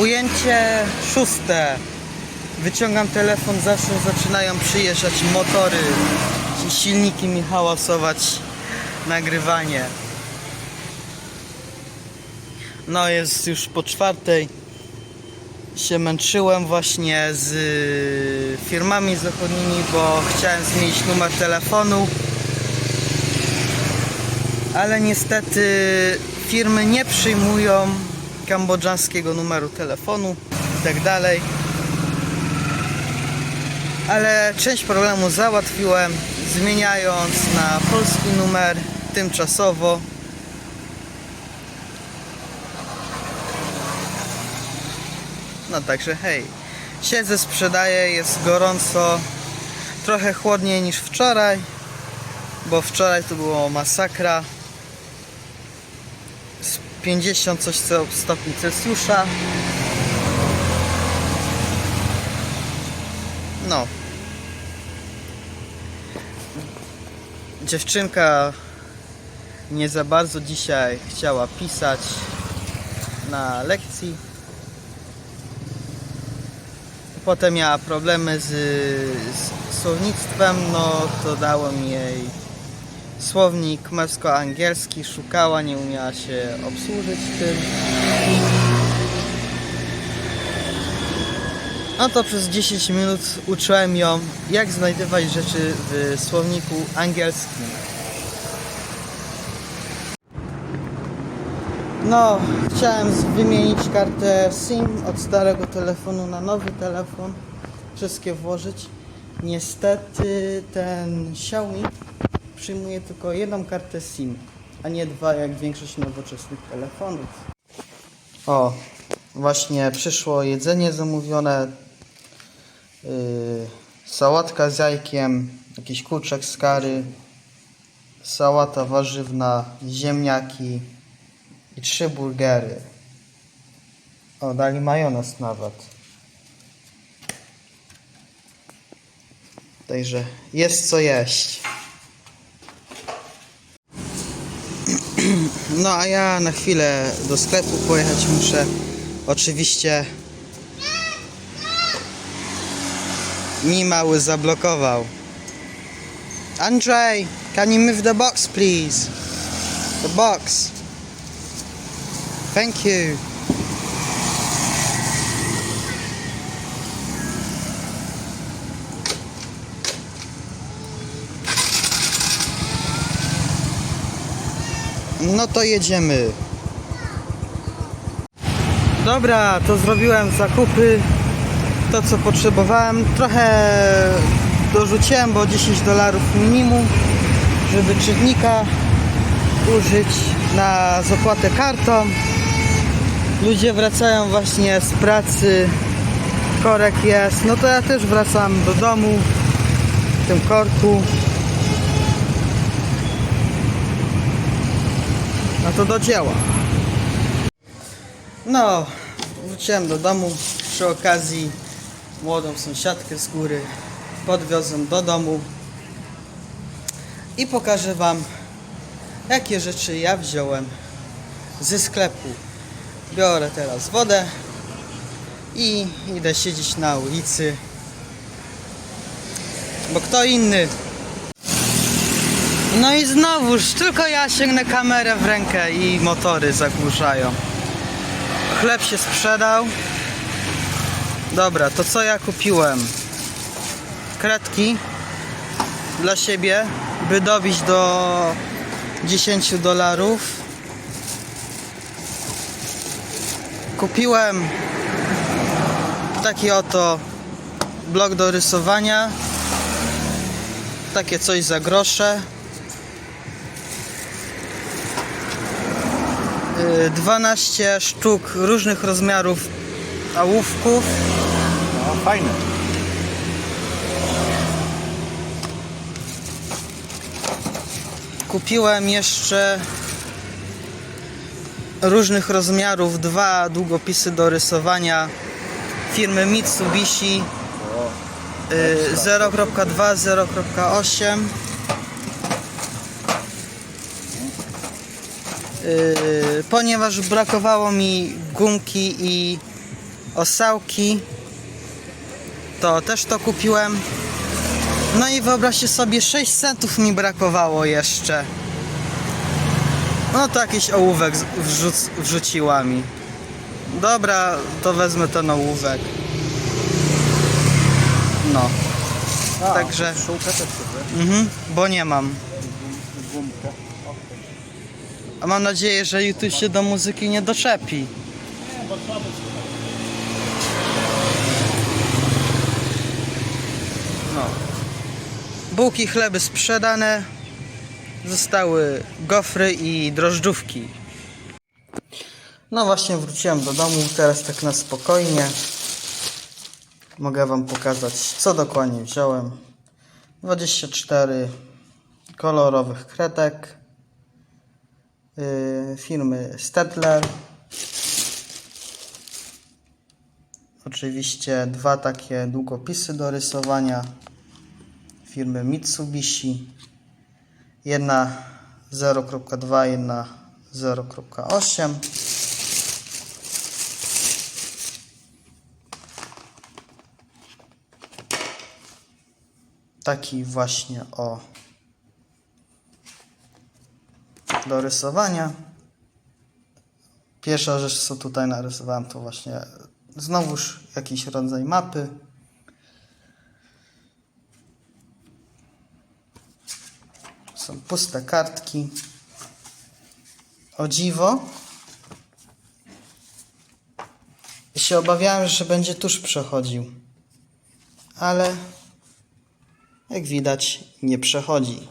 Ujęcie szóste. Wyciągam telefon, zawsze zaczynają przyjeżdżać motory i silniki mi hałasować nagrywanie. No jest już po czwartej. Się męczyłem właśnie z y, firmami zachodnimi, bo chciałem zmienić numer telefonu. Ale niestety firmy nie przyjmują kambodżańskiego numeru telefonu i tak dalej. Ale część problemu załatwiłem, zmieniając na polski numer tymczasowo. No także hej, siedzę, sprzedaję, jest gorąco, trochę chłodniej niż wczoraj, bo wczoraj to było masakra. Z 50 coś co- stopni Celsjusza. No. Dziewczynka nie za bardzo dzisiaj chciała pisać na lekcji. Potem miała problemy z, z słownictwem, no to dałem jej słownik męsko-angielski, szukała, nie umiała się obsłużyć tym. No to przez 10 minut uczyłem ją, jak znajdywać rzeczy w słowniku angielskim. No, chciałem wymienić kartę SIM od starego telefonu na nowy telefon. Wszystkie włożyć. Niestety ten Xiaomi przyjmuje tylko jedną kartę SIM, a nie dwa jak większość nowoczesnych telefonów. O, właśnie przyszło jedzenie zamówione. Yy, sałatka z jajkiem, jakiś kurczak z kary, sałata warzywna, ziemniaki i trzy burgery. O, dali majonez nawet. Także jest co jeść. No a ja na chwilę do sklepu pojechać muszę. Oczywiście mi mały zablokował. Andrzej, can you move the box please? The box. Thank you. No to jedziemy. Dobra, to zrobiłem zakupy. To co potrzebowałem. Trochę dorzuciłem, bo 10 dolarów minimum, żeby czytnika użyć na zapłatę kartą. Ludzie wracają właśnie z pracy. Korek jest. No to ja też wracam do domu w tym korku. No to do dzieła. No, wróciłem do domu. Przy okazji młodą sąsiadkę z góry podwiozłem do domu i pokażę Wam, jakie rzeczy ja wziąłem ze sklepu. Biorę teraz wodę i idę siedzieć na ulicy, bo kto inny no i znowuż, tylko ja sięgnę kamerę w rękę i motory zagłuszają. Chleb się sprzedał. Dobra, to co ja kupiłem? Kredki dla siebie, by dobić do 10 dolarów. Kupiłem taki oto blok do rysowania. Takie coś za grosze. 12 sztuk różnych rozmiarów ołówków. No, fajne. Kupiłem jeszcze różnych rozmiarów dwa długopisy do rysowania firmy Mitsubishi y, 0.2, 0.8 ponieważ brakowało mi gumki i Osałki. To też to kupiłem. No i wyobraźcie sobie, 6 centów mi brakowało jeszcze. No to jakiś ołówek wrzuc, wrzuciła mi. Dobra, to wezmę ten ołówek. No, A, Także- chcę. mhm, bo nie mam. Gumkę. A mam nadzieję, że YouTube się do muzyki nie doczepi. No. Bułki, chleby sprzedane. Zostały gofry i drożdżówki. No właśnie wróciłem do domu, teraz tak na spokojnie. Mogę wam pokazać co dokładnie wziąłem. 24 kolorowych kredek y, firmy Stedler. Oczywiście dwa takie długopisy do rysowania firmy Mitsubishi. Jedna 0.2, jedna 0.8. Taki właśnie o do rysowania. Pierwsza rzecz, co tutaj narysowałem, to właśnie znowuż jakiś rodzaj mapy. Są puste kartki. O dziwo. I się obawiałem, że będzie tuż przechodził. Ale jak widać, nie przechodzi.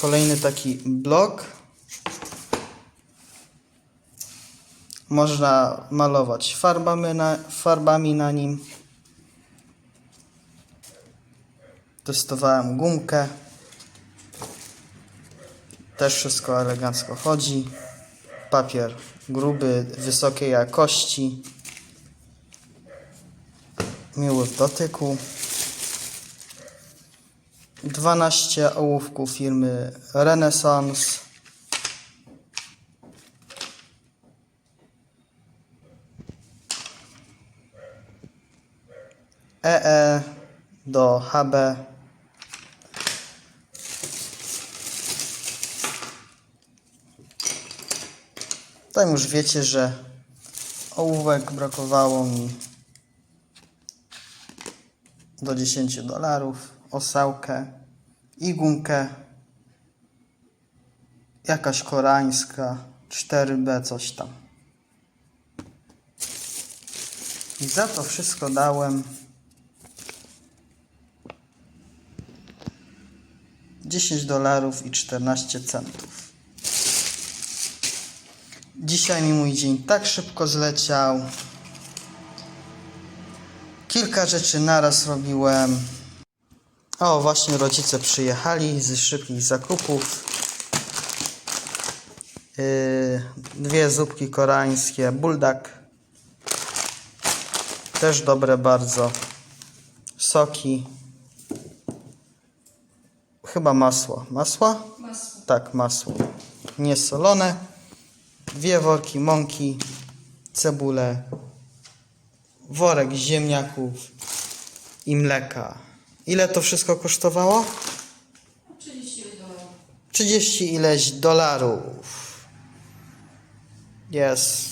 Kolejny taki blok. Można malować farbami na, farbami na nim. Testowałem gumkę. Też wszystko elegancko chodzi. Papier gruby, wysokiej jakości. Miły w dotyku. 12 ołówków firmy Renaissance. EE do HB. Tam już wiecie, że ołówek brakowało mi do 10 dolarów, osałkę i gumkę jakaś koreańska 4B coś tam. I za to wszystko dałem 10 dolarów i 14 centów. Dzisiaj mi mój dzień tak szybko zleciał. Kilka rzeczy naraz robiłem. O, właśnie rodzice przyjechali z szybkich zakupów. Yy, dwie zupki koreańskie, buldak. Też dobre bardzo. Soki. Chyba masło. Masła? Masło. Tak, masło. Niesolone. Dwie worki mąki, cebulę, worek ziemniaków i mleka. Ile to wszystko kosztowało? 30 dolarów. 30 ileś dolarów. Jest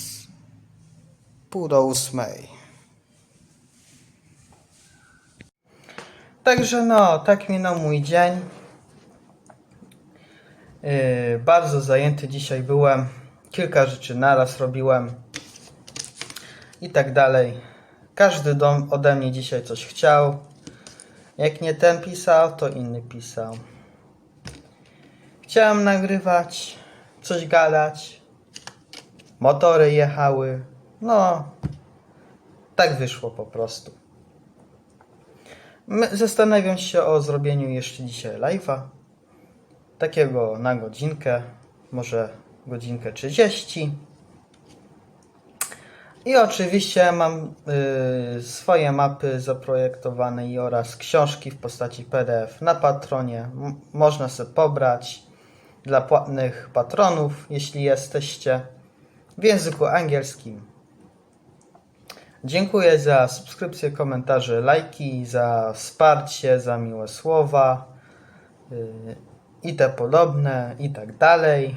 pół do ósmej. Także no, tak minął mój dzień. Yy, bardzo zajęty dzisiaj byłem. Kilka rzeczy naraz robiłem. I tak dalej. Każdy dom ode mnie dzisiaj coś chciał. Jak nie ten pisał, to inny pisał. Chciałem nagrywać, coś gadać. Motory jechały. No, tak wyszło po prostu. Zastanawiam się o zrobieniu jeszcze dzisiaj live'a. Takiego na godzinkę, może godzinkę 30. I oczywiście mam y, swoje mapy zaprojektowane i oraz książki w postaci PDF na Patronie. M- można sobie pobrać. dla płatnych patronów, jeśli jesteście w języku angielskim. Dziękuję za subskrypcje, komentarze, lajki, za wsparcie, za miłe słowa yy, i te podobne, i tak dalej.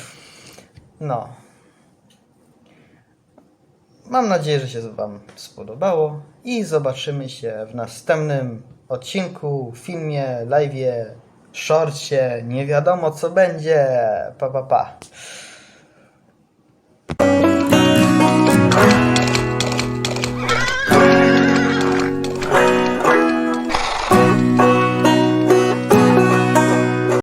no. Mam nadzieję, że się Wam spodobało i zobaczymy się w następnym odcinku, filmie, live'ie, shortcie, nie wiadomo co będzie. Pa, pa, pa.